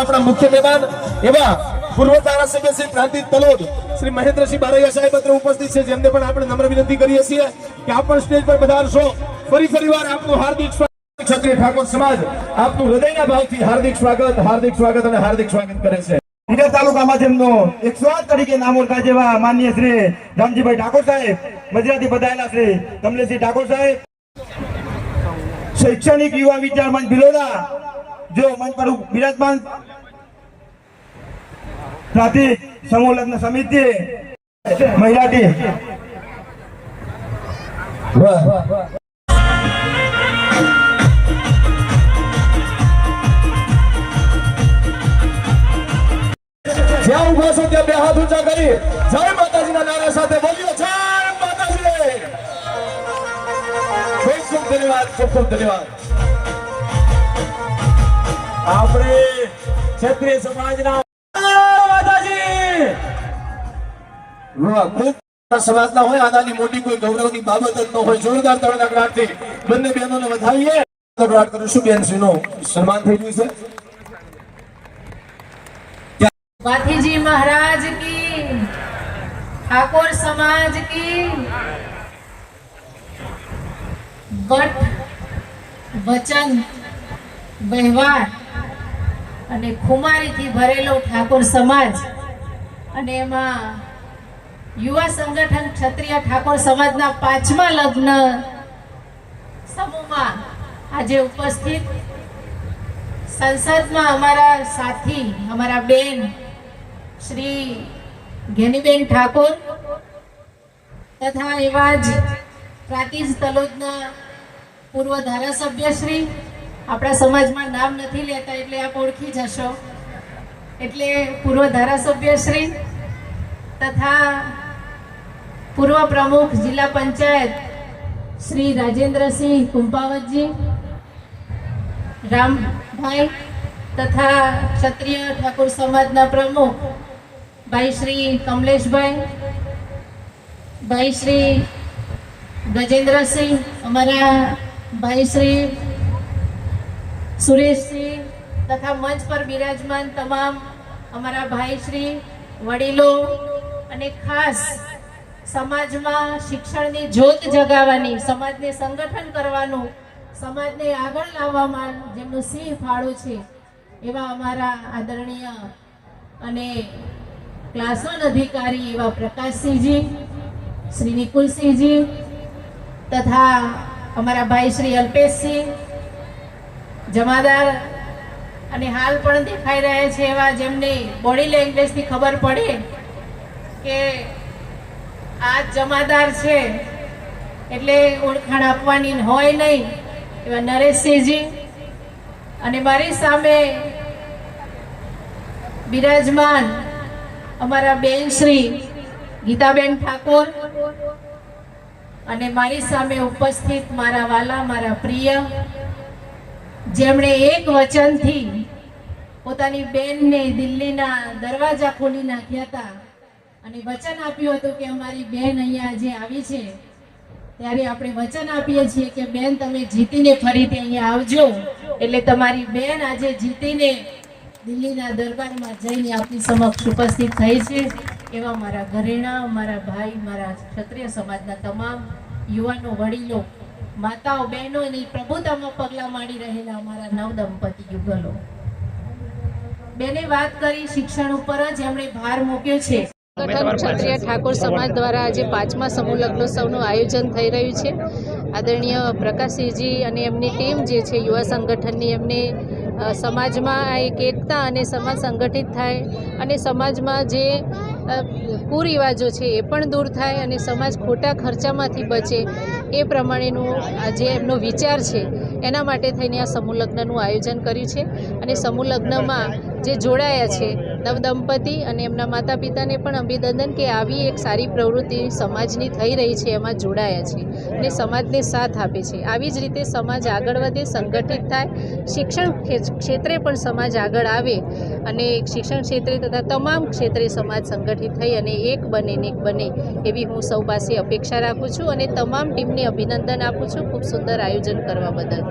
આપણા મુખ્ય મહેમાન એવા પૂર્વ ધારાસભ્ય શ્રી ક્રાંતિ તલોદ, શ્રી મહેન્દ્રસિંહ બારૈયા સાહેબ અત્ર ઉપસ્થિત છે, જેમને પણ આપણે નમ્ર વિનંતી કરીએ છીએ કે આપ પણ સ્ટેજ પર પધારશો ફરી ફરીવાર આપનું હાર્દિક સ્વાગત. ક્ષત્રિય ઠાકોર સમાજ આપનું હૃદયના ભાવથી હાર્દિક સ્વાગત હાર્દિક સ્વાગત અને હાર્દિક સ્વાગત કરે છે. ઈડર તાલુકામાં જેમનો એકસો આઠ તરીકે નામ ઓળખાય જેવા માન્ય શ્રી રામજીભાઈ ઠાકોર સાહેબ મજરાથી બધાયેલા શ્રી કમલેશજી ઠાકોર સાહેબ, શૈક્ષણિક યુવા વિચાર મંચ ભિલોડા જો મંચ પર બિરાજમાન પ્રાંતિક સમૂહ લગ્ન સમિતિ, મહિલા ટીમ. જ્યાં ઊભા ત્યાં બે હાથ ઊંચા કરી જય માતાજીના નારા સાથે બોલ્યો, જય ખૂબ ખૂબ ધન્યવાદ, ખૂબ ખૂબ ધન્યવાદ. આપણે ક્ષત્રિય સમાજના સમાજના હોય આનાની મોટી કોઈ ગૌરવની બાબત જ ન હોય. જોરદાર તળનાકડાટથી બંને બહેનોને વધાવીએ. તળનાકડાટ કરીશું બેનશ્રીનું સન્માન થઈ ગયું છે. વાથીજી મહારાજ કી ઠાકોર સમાજ કી વટ વચન વ્યવહાર અને ખુમારીથી ભરેલો ઠાકોર સમાજ. અને એમાં યુવા સંગઠન ક્ષત્રિય ઠાકોર સમાજના પાંચમા લગ્ન સમૂહમાં આજે ઉપસ્થિત. સંસદમાં અમારા સાથી, અમારા બેન, શ્રી ઘેનીબેન ઠાકોર તથા એવા જ પ્રાતિજ તલોદના પૂર્વ ધારાસભ્ય શ્રી આપણા સમાજમાં નામ નથી લેતા એટલે આપ ઓળખી જશો. એટલે પૂર્વ ધારાસભ્ય શ્રી તથા પૂર્વ પ્રમુખ જિલ્લા પંચાયત શ્રી રાજેન્દ્રસિંહ કુંપાવતજી, રામભાઈ તથા ક્ષત્રિય ઠાકોર સમાજના પ્રમુખ ભાઈ શ્રી કમલેશભાઈ, ભાઈ શ્રી ગજેન્દ્રસિંહ, અમારા ભાઈ શ્રી સુરેશસિંહ તથા મંચ પર બિરાજમાન તમામ અમારા ભાઈ શ્રી, વડીલો અને ખાસ સમાજમાં શિક્ષણની જ્યોત જગાવવાની, સમાજને સંગઠન કરવાનું, સમાજને આગળ લાવવામાં જેમનું સિંહ ફાળો છે, એવા અમારા આદરણીય અને ક્લાસ વન અધિકારી એવા પ્રકાશસિંહજી, શ્રી નિકુલસિંહજી તથા અમારા ભાઈ શ્રી અલ્પેશસિંહ જમાદાર અને હાલ પણ દેખાઈ રહ્યા છે એવા જેમને બોડી લેંગ્વેજથી ખબર પડે કે આ જમાદાર છે. એટલે ઓળખાણ આપવાની હોય નહીં એવા નરેશસિંહજી અને મારી સામે બિરાજમાન અમારા બેન શ્રી ગીતાબેન ઠાકોર અને મારી સામે ઉપસ્થિત મારા વાલા, મારા પ્રિય જેમણે એક વચનથી પોતાની બેનને દિલ્હીના દરવાજા ખોલી નાખ્યા હતા. અને વચન આપ્યું હતું કે અમારી બેન અહીંયા જે આવી છે, ત્યારે આપણે વચન આપીએ છીએ કે બેન, તમે જીતીને ફરીથી અહીંયા આવજો. એટલે તમારી બેન આજે જીતીને દિલ્હીના દરબારમાં જઈને આપની સમક્ષ ઉપસ્થિત થઈ છે. એવા મારા ઘરેણા, મારા ભાઈ, મારા ક્ષત્રિય સમાજના તમામ યુવાનો, વડીલો માતાઓ, બહેનો પ્રભુતામાં પગલાં માંડી રહેલા અમારા નવ દંપતી યુગલો. બેને વાત કરી શિક્ષણ ઉપર જ એમણે ભાર મૂક્યો છે. સંગઠન ક્ષત્રિય ઠાકોર સમાજ દ્વારા આજે પાંચમા સમૂહ લગ્નોત્સવનું આયોજન થઈ રહ્યું છે. આદરણીય પ્રકાશસિંહજી અને એમની ટીમ જે છે, યુવા સંગઠનની, એમને સમાજમાં આ એક એકતા અને સમાજ સંગઠિત થાય અને સમાજમાં જે કુરિવાજો છે એ પણ દૂર થાય અને સમાજ ખોટા ખર્ચામાંથી બચે. એ પ્રમાણેનું જે એમનો વિચાર છે, એના માટે થઈને આ સમૂહ લગ્નનું આયોજન કર્યું છે. અને સમૂહ લગ્નમાં જે જોડાયા છે નવદંપતી અને એમના માતા પિતાને પણ અભિનંદન કે આવી એક સારી પ્રવૃત્તિ સમાજની થઈ રહી છે, એમાં જોડાયા છે અને સમાજને સાથ આપે છે. આવી જ રીતે સમાજ આગળ વધે, સંગઠિત થાય. શિક્ષણ ક્ષેત્રે પણ સમાજ આગળ આવે અને શિક્ષણ ક્ષેત્રે તથા તમામ ક્ષેત્રે સમાજ સંગઠિત થઈ અને એક બને ને એક બને એવી હું સૌ પાસે અપેક્ષા રાખું છું અને તમામ ટીમને અભિનંદન આપું છું. ખૂબ સુંદર આયોજન કરવા બદલ.